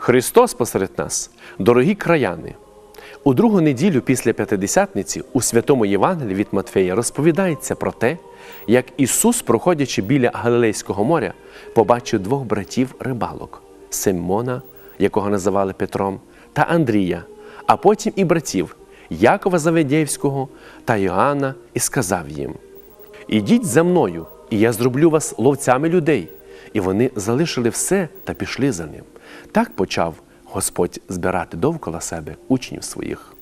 Христос посеред нас, дорогі краяни. У другу неділю після П'ятидесятниці у святому Євангелії від Матфея розповідається про те, як Ісус, проходячи біля Галилейського моря, побачив двох братів рибалок Симона, якого називали Петром, та Андрія, а потім і братів Якова Заведєвського та Йоанна, і сказав їм: Ідіть за мною, і я зроблю вас ловцями людей. І вони залишили все та пішли за ним. Так почав Господь збирати довкола себе учнів своїх.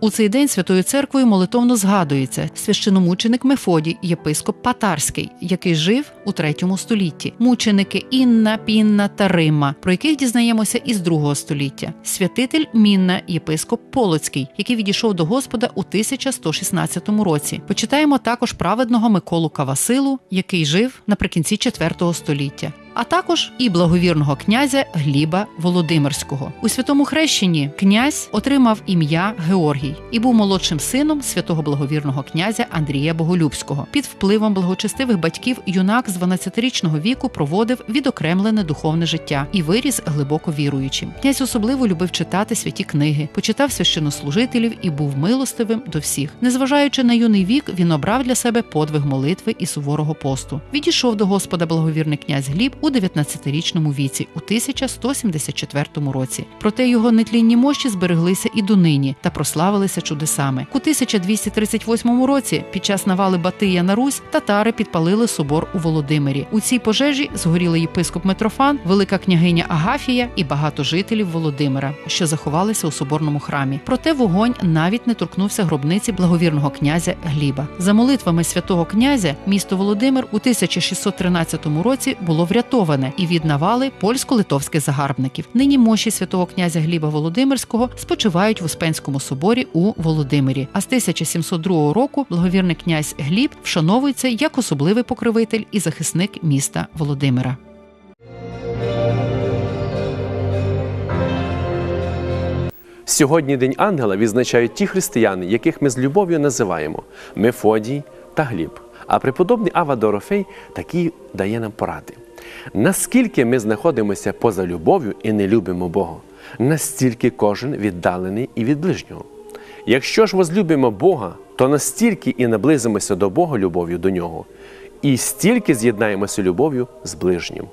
У цей день Святою Церквою молитовно згадується священомученик Мефодій, єпископ Патарський, який жив у третьому столітті. Мученики Інна, Пінна та Рима, про яких дізнаємося із другого століття. Святитель Мінна, єпископ Полоцький, який відійшов до Господа у 1116 році. Почитаємо також праведного Миколу Кавасилу, який жив наприкінці IV століття а також і благовірного князя Гліба Володимирського. У святому хрещенні князь отримав ім'я Георгій і був молодшим сином святого благовірного князя Андрія Боголюбського. Під впливом благочестивих батьків юнак з 12-річного віку проводив відокремлене духовне життя і виріс глибоко віруючим. Князь особливо любив читати святі книги, почитав священнослужителів і був милостивим до всіх. Незважаючи на юний вік, він обрав для себе подвиг молитви і суворого посту. Відійшов до Господа благовірний князь Гліб у 19-річному віці у 1174 році. Проте його нетлінні мощі збереглися і донині та прославилися чудесами. У 1238 році, під час навали Батия на Русь, татари підпалили собор у Володимирі. У цій пожежі згоріли єпископ Митрофан, велика княгиня Агафія і багато жителів Володимира, що заховалися у соборному храмі. Проте вогонь навіть не торкнувся гробниці благовірного князя Гліба. За молитвами святого князя місто Володимир у 1613 році було врятоване і від навали польсько-литовських загарбників. Нині мощі святого князя Гліба Володимирського спочивають в Успенському соборі у Володимирі. А з 1702 року благовірний князь Гліб вшановується як особливий покровитель і захисник міста Володимира. Сьогодні День Ангела відзначають ті християни, яких ми з любов'ю називаємо Мефодій та Гліб. А преподобний Ава Дорофей такі дає нам поради. Наскільки ми знаходимося поза любов'ю і не любимо Бога, настільки кожен віддалений і від ближнього. Якщо ж возлюбимо Бога, то настільки і наблизимося до Бога любов'ю до нього, і стільки з'єднаємося любов'ю з ближнім.